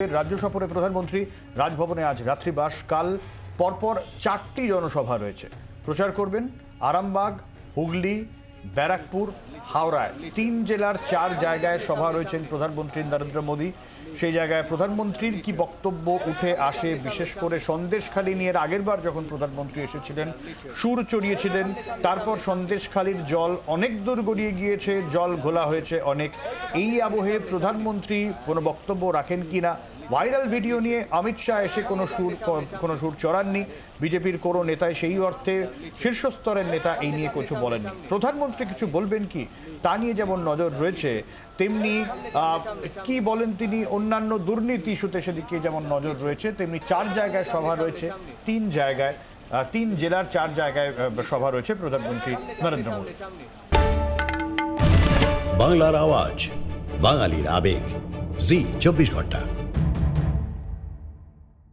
রাজ্য সফরে প্রধানমন্ত্রী রাজভবনে আজ রাত্রিবাস। কাল পরপর চারটি জনসভা রয়েছে। প্রচার করবেন আরামবাগ, হুগলি, ব্যারাকপুর হাওড়ায়। তিন জেলার চার জায়গায় সভা রয়েছেন প্রধানমন্ত্রী নরেন্দ্র মোদী। সেই জায়গায় প্রধানমন্ত্রীর কি বক্তব্য উঠে আসে? বিশেষ করে সন্দেশখালী নিয়ে আগেরবার যখন প্রধানমন্ত্রী এসেছিলেন, সুর চড়িয়েছিলেন, তারপর সন্দেশখালীর জল অনেক দূর গড়িয়ে গিয়েছে, জল ঘোলা হয়েছে অনেক। এই আবহে প্রধানমন্ত্রী কোনো বক্তব্য রাখেন কিনা ভাইরাল ভিডিও নিয়ে অমিত শাহ এসে কোনো সুর কোনো সুর চড়াননি। বিজেপির কোনো নেতায় সেই অর্থে শীর্ষস্তরের নেতা, এই নিয়ে কিছু বলেননি। প্রধানমন্ত্রী কিছু বলবেন কি? তা নিয়ে যেমন নজর রয়েছে, তেমনি কি বলেন তিনি, অন্যান্য দুর্নীতি ইস্যুতে সেদিকে যেমন নজর রয়েছে, তেমনি চার জায়গায় সভা রয়েছে, তিন জায়গায় তিন জেলার চার জায়গায় সভা রয়েছে প্রধানমন্ত্রী নরেন্দ্র মোদী। বাংলার আওয়াজ, বাঙালির আবেগ, জি, চব্বিশ ঘণ্টা।